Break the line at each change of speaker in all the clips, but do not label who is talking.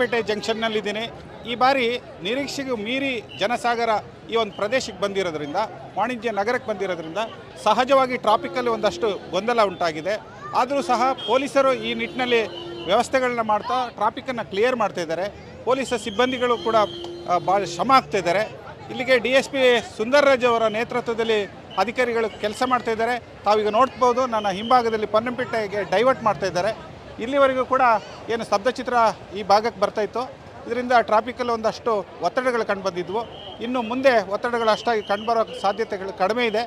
ಪೇಟೆ ಜಂಕ್ಷನ್ನಲ್ಲಿದ್ದೀನಿ. ಈ ಬಾರಿ ನಿರೀಕ್ಷೆಗೂ ಮೀರಿ ಜನಸಾಗರ ಈ ಒಂದು ಪ್ರದೇಶಕ್ಕೆ ಬಂದಿರೋದ್ರಿಂದ, ವಾಣಿಜ್ಯ ನಗರಕ್ಕೆ ಬಂದಿರೋದ್ರಿಂದ ಸಹಜವಾಗಿ ಟ್ರಾಫಿಕಲ್ಲಿ ಒಂದಷ್ಟು ಗೊಂದಲ ಉಂಟಾಗಿದೆ. ಆದರೂ ಸಹ ಪೊಲೀಸರು ಈ ನಿಟ್ಟಿನಲ್ಲಿ ವ್ಯವಸ್ಥೆಗಳನ್ನ ಮಾಡ್ತಾ ಟ್ರಾಫಿಕ್ಕನ್ನು ಕ್ಲಿಯರ್ ಮಾಡ್ತಾಯಿದ್ದಾರೆ ಪೊಲೀಸ ಸಿಬ್ಬಂದಿಗಳು ಕೂಡ ಭಾಳ ಶ್ರಮ ಆಗ್ತಾ ಇದ್ದಾರೆ. ಇಲ್ಲಿಗೆ ಡಿ ಎಸ್ ಪಿ ಸುಂದರ್ರಾಜ್ ಅವರ ನೇತೃತ್ವದಲ್ಲಿ ಅಧಿಕಾರಿಗಳು ಕೆಲಸ ಮಾಡ್ತಾ ಇದ್ದಾರೆ. ತಾವೀಗ ನೋಡ್ಬೋದು, ನನ್ನ ಹಿಂಭಾಗದಲ್ಲಿ ಪೊನ್ನಂಪೇಟೆಗೆ ಡೈವರ್ಟ್ ಮಾಡ್ತಾ ಇದ್ದಾರೆ. ಇಲ್ಲಿವರೆಗೂ ಕೂಡ ಏನು ಸ್ತಬ್ಧಚಿತ್ರ ಈ ಭಾಗಕ್ಕೆ ಬರ್ತಾ ಇತ್ತು. ಇದರಿಂದ ಟ್ರಾಫಿಕಲ್ಲಿ ಒಂದಷ್ಟು ಒತ್ತಡಗಳು ಕಂಡುಬಂದಿದ್ವು. ಇನ್ನು ಮುಂದೆ ಒತ್ತಡಗಳು ಅಷ್ಟಾಗಿ ಕಂಡುಬರೋ ಸಾಧ್ಯತೆಗಳು ಕಡಿಮೆ ಇದೆ.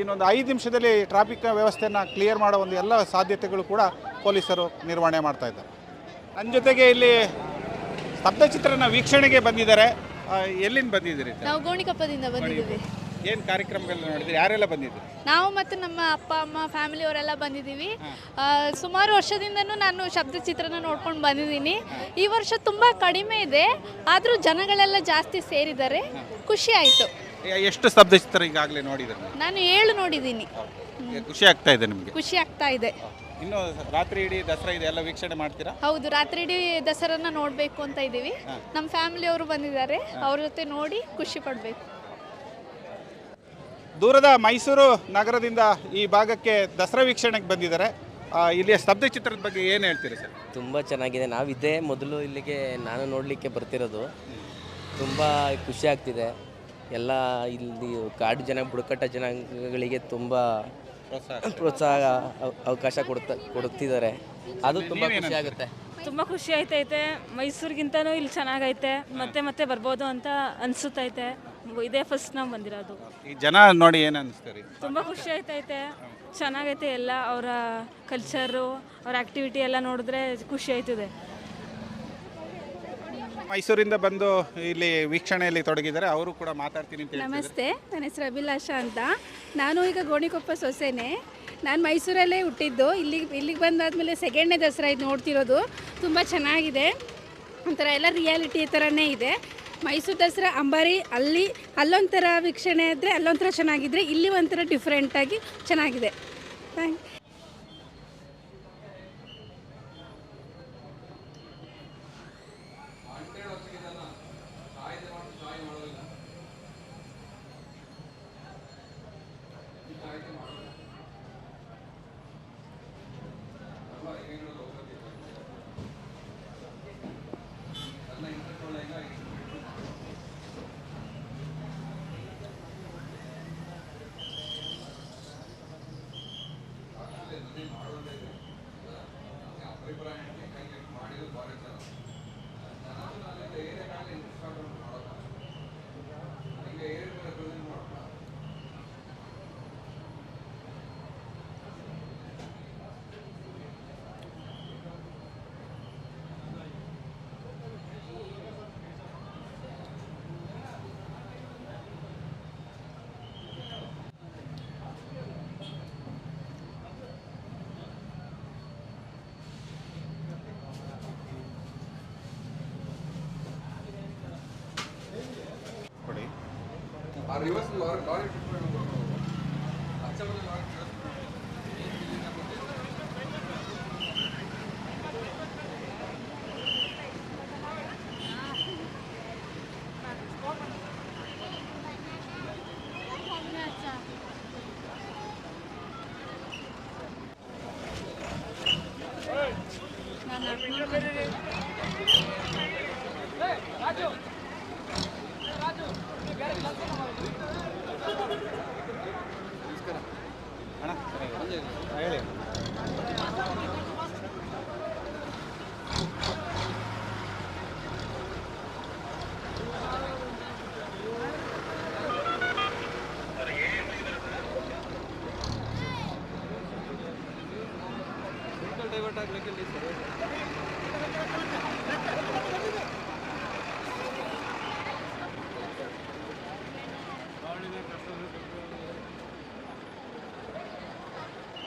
ಇನ್ನೊಂದು ಐದು ನಿಮಿಷದಲ್ಲಿ ಟ್ರಾಫಿಕ್ ವ್ಯವಸ್ಥೆಯನ್ನು ಕ್ಲಿಯರ್ ಮಾಡೋ ಒಂದು ಎಲ್ಲ ಸಾಧ್ಯತೆಗಳು ಕೂಡ ಪೊಲೀಸರು ನಿರ್ವಹಣೆ ಮಾಡ್ತಾ ಇದ್ದಾರೆ. ನನ್ನ ಜೊತೆಗೆ ಇಲ್ಲಿ ಸ್ತಬ್ಧಚಿತ್ರನ ವೀಕ್ಷಣೆಗೆ ಬಂದಿದ್ದಾರೆ. ಎಲ್ಲಿಂದ ಬಂದಿದ್ದೀರಿ?
ನಾವು ಬಂದಿದ್ದೀವಿ.
ಏನು ಕಾರ್ಯಕ್ರಮಗಳನ್ನ ನೋಡಿದ್ರಿ? ಯಾರೆಲ್ಲ ಬಂದಿದ್ದೀರಿ
ನಾವು ಮತ್ತು ನಮ್ಮ ಅಪ್ಪ ಅಮ್ಮ ಫ್ಯಾಮಿಲಿ ಅವರೆಲ್ಲ ಬಂದಿದ್ದೀವಿ. ಆ, ಸುಮಾರು ವರ್ಷದಿಂದನೂ ನಾನು ಶಬ್ದ ಚಿತ್ರನ ನೋಡ್ಕೊಂಡು ಬಂದಿದ್ದೀನಿ. ಈ ವರ್ಷ ತುಂಬ ಕಡಿಮೆ ಇದೆ. ಆದರೂ ಜನಗಳೆಲ್ಲ ಜಾಸ್ತಿ ಸೇರಿದ್ದಾರೆ. ಖುಷಿ ಆಯಿತು.
ಎಷ್ಟು ಶಬ್ದ ಸ್ತಬ್ಧಚಿತ್ರ ಈಗಾಗಲೇ ನೋಡಿದ್ರು?
ನಾನು ಏಳು ನೋಡಿದ್ದೀನಿ.
ಖುಷಿ ಆಗ್ತಾ ಇದೆ ನಿಮಗೆ?
ಖುಷಿ ಆಗ್ತಾ ಇದೆ.
ಇನ್ನು ರಾತ್ರಿ ಇಡೀ ದಸರಾ ಇದೆ ಎಲ್ಲ ವೀಕ್ಷಣೆ ಮಾಡ್ತೀರಾ?
ಹೌದು ರಾತ್ರಿ ಇಡೀ ದಸರಾನ ನೋಡಬೇಕು ಅಂತ ಇದ್ದೀವಿ. ನಮ್ಮ ಫ್ಯಾಮಿಲಿಯವರು ಬಂದಿದ್ದಾರೆ. ಅವ್ರ ಜೊತೆ ನೋಡಿ ಖುಷಿ ಪಡಬೇಕು.
ದೂರದ ಮೈಸೂರು ನಗರದಿಂದ ಈ ಭಾಗಕ್ಕೆ ದಸರಾ ವೀಕ್ಷಣೆಗೆ ಬಂದಿದ್ದಾರೆ. ಇಲ್ಲಿಯ ಸ್ತಬ್ಧ ಚಿತ್ರದ ಬಗ್ಗೆ ಏನು ಹೇಳ್ತೀರಿ ಸರ್?
ತುಂಬ ಚೆನ್ನಾಗಿದೆ. ನಾವಿದ್ದೇ ಮೊದಲು ಇಲ್ಲಿಗೆ ನಾನು ನೋಡಲಿಕ್ಕೆ ಬರ್ತಿರೋದು. ತುಂಬ ಖುಷಿ ಆಗ್ತಿದೆ. ಎಲ್ಲ ಇಲ್ಲಿ ಕಾಡು ಜನ ಬುಡಕಟ್ಟ ಜನಾಂಗಗಳಿಗೆ ತುಂಬ
ಪ್ರೋತ್ಸಾಹ.
ಪ್ರೋತ್ಸಾಹ ಅವ- ಅವಕಾಶ ಕೊಡ್ತಾ ಕೊಡ್ತಿದ್ದಾರೆ. ಅದು ತುಂಬ ಖುಷಿ ಆಗುತ್ತೆ.
ತುಂಬ ಖುಷಿ ಆಯ್ತೈತೆ. ಮೈಸೂರಿಗಿಂತನೂ ಇಲ್ಲಿ ಚೆನ್ನಾಗೈತೆ. ಮತ್ತೆ ಮತ್ತೆ ಬರ್ಬೋದು ಅಂತ ಅನ್ಸುತ್ತೈತೆ. ಇದೇ ಫಸ್ಟ್ ನಾವು ಬಂದಿರೋದು.
ಈ ಜನ ನೋಡಿ ಏನು ಅನಿಸ್ತೀರಿ
ತುಂಬ ಖುಷಿ ಆಯ್ತೈತೆ. ಚೆನ್ನಾಗೈತೆ ಎಲ್ಲ ಅವರ ಕಲ್ಚರು ಅವ್ರ ಆ್ಯಕ್ಟಿವಿಟಿ ಎಲ್ಲ ನೋಡಿದ್ರೆ ಖುಷಿ ಆಯ್ತದೆ.
ಮೈಸೂರಿಂದ ಬಂದು ಇಲ್ಲಿ ವೀಕ್ಷಣೆಯಲ್ಲಿ ತೊಡಗಿದ್ದಾರೆ. ಅವರು ಕೂಡ ಮಾತಾಡ್ತೀನಿ ಅಂತ ಹೇಳ್ತಿದ್ದಾರೆ.
ನಮಸ್ತೆ ನನ್ನ ಹೆಸರು ಅಭಿಲಾಷ ಅಂತ. ನಾನು ಈಗ ಗೋಣಿಕೊಪ್ಪ ಸೊಸೆನೆ. ನಾನು ಮೈಸೂರಲ್ಲೇ ಹುಟ್ಟಿದ್ದು. ಇಲ್ಲಿಗೆ ಇಲ್ಲಿಗೆ ಬಂದಾದಮೇಲೆ ಸೆಕೆಂಡ್ನೇ ದಸರಾ ಇದು ನೋಡ್ತಿರೋದು. ತುಂಬ ಚೆನ್ನಾಗಿದೆ. ಒಂಥರ ಎಲ್ಲ ರಿಯಾಲಿಟಿ ಥರನೇ ಇದೆ. ಮೈಸೂರು ದಸರಾ ಅಂಬಾರಿ ಅಲ್ಲಿ ಅಲ್ಲೊಂಥರ ವೀಕ್ಷಣೆ ಇದ್ದರೆ ಅಲ್ಲೊಂಥರ ಚೆನ್ನಾಗಿದ್ರೆ ಇಲ್ಲಿ ಒಂಥರ ಡಿಫ್ರೆಂಟಾಗಿ ಚೆನ್ನಾಗಿದೆ. ಥ್ಯಾಂಕ್
ಕೊಡಿ ಅಣ್ಣ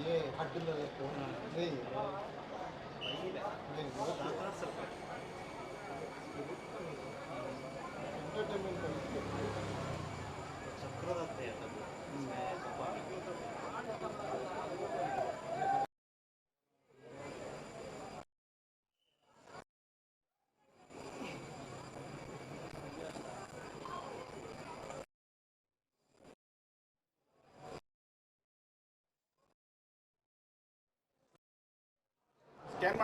ये हट लगे तो नहीं नहीं
वो तो एंटरटेनमेंट करते हैं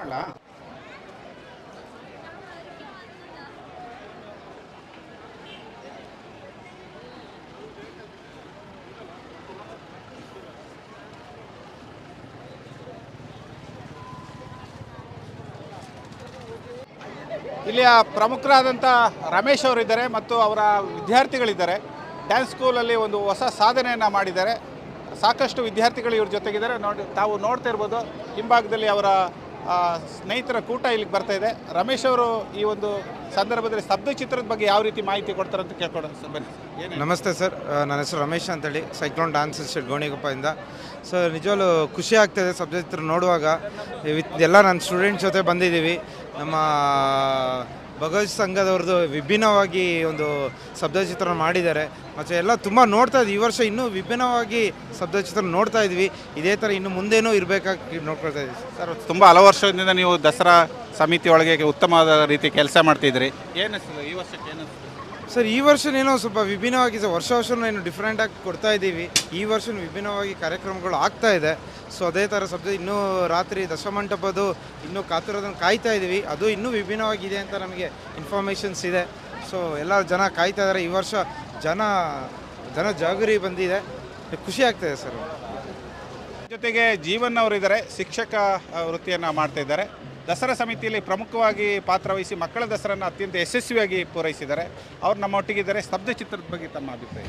ಮಾಡಲಾ? ಇಲ್ಲಿಯ ಪ್ರಮುಖರಾದಂಥ ರಮೇಶ್ ಅವರಿದ್ದಾರೆ ಮತ್ತು ಅವರ ವಿದ್ಯಾರ್ಥಿಗಳಿದ್ದಾರೆ. ಡ್ಯಾನ್ಸ್ ಸ್ಕೂಲಲ್ಲಿ ಒಂದು ಹೊಸ ಸಾಧನೆಯನ್ನು ಮಾಡಿದ್ದಾರೆ. ಸಾಕಷ್ಟು ವಿದ್ಯಾರ್ಥಿಗಳು ಇವ್ರ ಜೊತೆಗಿದ್ದಾರೆ. ನೋಡಿ, ತಾವು ನೋಡ್ತಾ ಇರ್ಬೋದು, ಹಿಂಭಾಗದಲ್ಲಿ ಅವರ ಸ್ನೇಹಿತರ ಕೂಟ ಇಲ್ಲಿಗೆ ಬರ್ತಾ ಇದೆ. ರಮೇಶ್ ಅವರು ಈ ಒಂದು ಸಂದರ್ಭದಲ್ಲಿ ಸ್ತಬ್ಧ ಚಿತ್ರದ ಬಗ್ಗೆ ಯಾವ ರೀತಿ ಮಾಹಿತಿ ಕೊಡ್ತಾರೆ ಅಂತ ಕೇಳ್ಕೊಡೋಣ ಸರ್. ಬನ್ನಿ.
ನಮಸ್ತೆ ಸರ್. ನನ್ನ ಹೆಸರು ರಮೇಶ್ ಅಂತೇಳಿ. ಸೈಕ್ಲೋನ್ ಡಾನ್ಸ್ ಇನ್ಸ್ಟಿಟ್ಯೂಟ್ ಗೋಣಿಗೊಪ್ಪದಿಂದ. ಸೊ ನಿಜವಾಗ್ಲೂ ಖುಷಿ ಆಗ್ತಾಯಿದೆ ಸಬ್ಜೆಕ್ಟ್ ನೋಡುವಾಗ. ಎಲ್ಲ ನನ್ನ ಸ್ಟೂಡೆಂಟ್ಸ್ ಜೊತೆ ಬಂದಿದ್ದೀವಿ. ನಮ್ಮ ಭಗವತ್ ಸಂಘದವ್ರದ್ದು ವಿಭಿನ್ನವಾಗಿ ಒಂದು ಶಬ್ದ ಚಿತ್ರಣ ಮಾಡಿದ್ದಾರೆ. ಮತ್ತು ಎಲ್ಲ ತುಂಬ ನೋಡ್ತಾ ಇದ್ವಿ. ಈ ವರ್ಷ ಇನ್ನೂ ವಿಭಿನ್ನವಾಗಿ ಶಬ್ದ ಚಿತ್ರ ನೋಡ್ತಾ ಇದ್ವಿ. ಇದೇ ಥರ ಇನ್ನು ಮುಂದೇನೂ ಇರಬೇಕಾಗಿ ನೋಡ್ಕೊಳ್ತಾ ಇದ್ವಿ.
ಸರ್, ತುಂಬ ಹಲವು ವರ್ಷದಿಂದ ನೀವು ದಸರಾ ಸಮಿತಿ ಒಳಗೆ ಉತ್ತಮವಾದ ರೀತಿ ಕೆಲಸ ಮಾಡ್ತಿದ್ರಿ. ಏನಿಸ್ತದೆ ಈ ವರ್ಷಕ್ಕೆ ಏನಿಸ್ತದೆ
ಸರ್, ಈ ವರ್ಷನೇನೋ ಸ್ವಲ್ಪ ವಿಭಿನ್ನವಾಗಿ ಸರ್, ವರ್ಷ ವರ್ಷನೂ ಏನು ಡಿಫ್ರೆಂಟಾಗಿ ಕೊಡ್ತಾ ಇದ್ದೀವಿ. ಈ ವರ್ಷ ವಿಭಿನ್ನವಾಗಿ ಕಾರ್ಯಕ್ರಮಗಳು ಆಗ್ತಾ ಇದೆ. ಸೊ ಅದೇ ಥರ ಸಬ್ಜೆ ಇನ್ನೂ ರಾತ್ರಿ ದಶಮಂಟಪದ್ದು ಇನ್ನೂ ಕಾತುರದನ್ನು ಕಾಯ್ತಾ ಇದ್ದೀವಿ. ಅದು ಇನ್ನೂ ವಿಭಿನ್ನವಾಗಿದೆ ಅಂತ ನಮಗೆ ಇನ್ಫಾರ್ಮೇಷನ್ಸ್ ಇದೆ. ಸೊ ಎಲ್ಲ ಜನ ಕಾಯ್ತಾ ಇದ್ದಾರೆ. ಈ ವರ್ಷ ಜನ ಜನ ಜಾಗರಿ ಬಂದಿದೆ. ಖುಷಿ ಆಗ್ತಾಯಿದೆ ಸರ್.
ಜೊತೆಗೆ ಜೀವನ್ ಅವರಿದ್ದಾರೆ. ಶಿಕ್ಷಕ ವೃತ್ತಿಯನ್ನು ಮಾಡ್ತಾ ಇದ್ದಾರೆ. ದಸರಾ ಸಮಿತಿಯಲ್ಲಿ ಪ್ರಮುಖವಾಗಿ ಪಾತ್ರವಹಿಸಿ ಮಕ್ಕಳ ದಸರನ್ನ ಅತ್ಯಂತ ಯಶಸ್ವಿಯಾಗಿ ಪೂರೈಸಿದ್ದಾರೆ. ಅವ್ರು ನಮ್ಮೊಟ್ಟಿಗಿದ್ದಾರೆ ಸ್ತಬ್ಧ ಚಿತ್ರದ ಬಗ್ಗೆ ತಮ್ಮ ಅಭಿಪ್ರಾಯ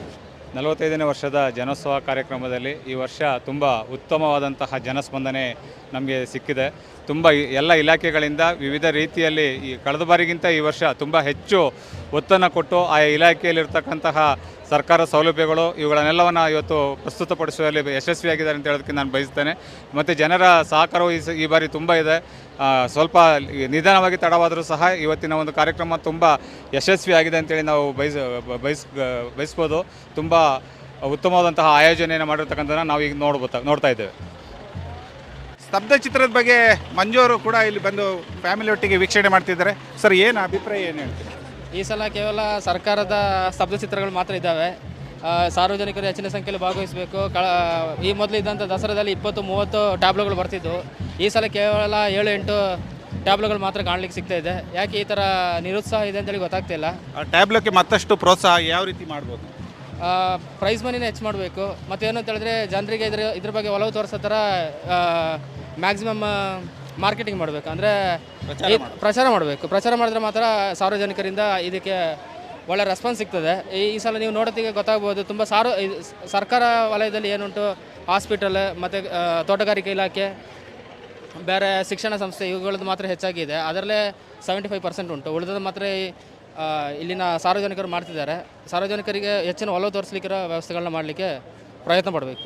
ನಲವತ್ತೈದನೇ ವರ್ಷದ ಜನೋತ್ಸವ ಕಾರ್ಯಕ್ರಮದಲ್ಲಿ ಈ ವರ್ಷ ತುಂಬ ಉತ್ತಮವಾದಂತಹ ಜನಸ್ಪಂದನೆ ನಮಗೆ ಸಿಕ್ಕಿದೆ. ತುಂಬ ಎಲ್ಲ ಇಲಾಖೆಗಳಿಂದ ವಿವಿಧ ರೀತಿಯಲ್ಲಿ ಈ ಕಳೆದ ಬಾರಿಗಿಂತ ಈ ವರ್ಷ ತುಂಬ ಹೆಚ್ಚು ಒತ್ತನ್ನು ಕೊಟ್ಟು ಆಯಾ ಇಲಾಖೆಯಲ್ಲಿರ್ತಕ್ಕಂತಹ ಸರ್ಕಾರ ಸೌಲಭ್ಯಗಳು ಇವುಗಳನ್ನೆಲ್ಲವನ್ನು ಇವತ್ತು ಪ್ರಸ್ತುತಪಡಿಸುವಲ್ಲಿ ಯಶಸ್ವಿಯಾಗಿದ್ದಾರೆ ಅಂತ ಹೇಳೋದಕ್ಕೆ ನಾನು ಬಯಸ್ತೇನೆ. ಮತ್ತು ಜನರ ಸಹಕಾರವು ಈ ಬಾರಿ ತುಂಬ ಇದೆ. ಸ್ವಲ್ಪ ನಿಧಾನವಾಗಿ ತಡವಾದರೂ ಸಹ ಇವತ್ತಿನ ಒಂದು ಕಾರ್ಯಕ್ರಮ ತುಂಬ ಯಶಸ್ವಿಯಾಗಿದೆ ಅಂತೇಳಿ ನಾವು ಬಯಸ ಬಯಸ್ ಬಯಸ್ಬೋದು. ತುಂಬ ಉತ್ತಮವಾದಂತಹ ಆಯೋಜನೆಯನ್ನು ಮಾಡಿರ್ತಕ್ಕಂಥದ್ದನ್ನು ನಾವು ಈಗ ನೋಡ್ಬೋತಾ, ನೋಡ್ತಾ ಇದ್ದೇವೆ.
ಸ್ತಬ್ಧ ಚಿತ್ರದ ಬಗ್ಗೆ ಮಂಜು ಅವರು ಕೂಡ ಇಲ್ಲಿ ಬಂದು ಫ್ಯಾಮಿಲಿ ಒಟ್ಟಿಗೆ ವೀಕ್ಷಣೆ ಮಾಡ್ತಿದ್ದಾರೆ. ಸರ್ ಏನು ಅಭಿಪ್ರಾಯ ಏನು ಹೇಳ್ತೀರಿ?
ಈ ಸಲ ಕೇವಲ ಸರ್ಕಾರದ ಸ್ತಬ್ಧ ಚಿತ್ರಗಳು ಮಾತ್ರ ಇದ್ದಾವೆ. ಆ, ಸಾರ್ವಜನಿಕರು ಹೆಚ್ಚಿನ ಸಂಖ್ಯೆಯಲ್ಲಿ ಭಾಗವಹಿಸಬೇಕು. ಕಳ ಈ ಮೊದಲು ಇದ್ದಂಥ ದಸರಾದಲ್ಲಿ ಇಪ್ಪತ್ತು ಮೂವತ್ತು ಟ್ಯಾಬ್ಲೋಗಳು ಬರ್ತಿದ್ದವು ಈ ಸಲ ಕೇವಲ ಏಳು ಎಂಟು ಟ್ಯಾಬ್ಲೋಗಳು ಮಾತ್ರ ಕಾಣಲಿಕ್ಕೆ ಸಿಗ್ತಾ ಇದೆ. ಯಾಕೆ ಈ ಥರ ನಿರುತ್ಸಾಹ ಇದೆ ಅಂತೇಳಿ ಗೊತ್ತಾಗ್ತಿಲ್ಲ.
ಆ ಟ್ಯಾಬ್ಲೋಕ್ಕೆ ಮತ್ತಷ್ಟು ಪ್ರೋತ್ಸಾಹ ಯಾವ ರೀತಿ ಮಾಡ್ಬೋದು?
ಪ್ರೈಸ್ ಮನಿನ ಹೆಚ್ಚು ಮಾಡಬೇಕು. ಮತ್ತೇನು ಅಂತ ಹೇಳಿದ್ರೆ ಜನರಿಗೆ ಇದ್ರ ಇದ್ರ ಬಗ್ಗೆ ಒಲವು ತೋರಿಸೋ ಥರ ಮ್ಯಾಕ್ಸಿಮಮ್ ಮಾರ್ಕೆಟಿಂಗ್ ಮಾಡಬೇಕು. ಅಂದರೆ ಪ್ರಚಾರ ಮಾಡಬೇಕು. ಪ್ರಚಾರ ಮಾಡಿದ್ರೆ ಮಾತ್ರ ಸಾರ್ವಜನಿಕರಿಂದ ಇದಕ್ಕೆ ಒಳ್ಳೆ ರೆಸ್ಪಾನ್ಸ್ ಸಿಗ್ತದೆ. ಈ ಈ ಸಲ ನೀವು ನೋಡೋದಕ್ಕೆ ಗೊತ್ತಾಗ್ಬೋದು. ತುಂಬ ಸಾರ್ವ ಸರ್ಕಾರ ವಲಯದಲ್ಲಿ ಏನುಂಟು? ಹಾಸ್ಪಿಟಲ್ ಮತ್ತು ತೋಟಗಾರಿಕೆ ಇಲಾಖೆ ಬೇರೆ ಶಿಕ್ಷಣ ಸಂಸ್ಥೆ ಇವುಗಳದ್ದು ಮಾತ್ರ ಹೆಚ್ಚಾಗಿದೆ ಅದರಲ್ಲೇ ಸೆವೆಂಟಿ ಫೈವ್ ಪರ್ಸೆಂಟ್ ಉಂಟು. ಉಳಿದದ್ದು ಮಾತ್ರ ಈ, ಇಲ್ಲಿನ ಸಾರ್ವಜನಿಕರು ಮಾಡ್ತಿದ್ದಾರೆ. ಸಾರ್ವಜನಿಕರಿಗೆ ಹೆಚ್ಚಿನ ಒಲವು ತೋರಿಸ್ಲಿಕ್ಕಿರೋ ವ್ಯವಸ್ಥೆಗಳನ್ನ ಮಾಡಲಿಕ್ಕೆ ಪ್ರಯತ್ನ ಪಡಬೇಕು.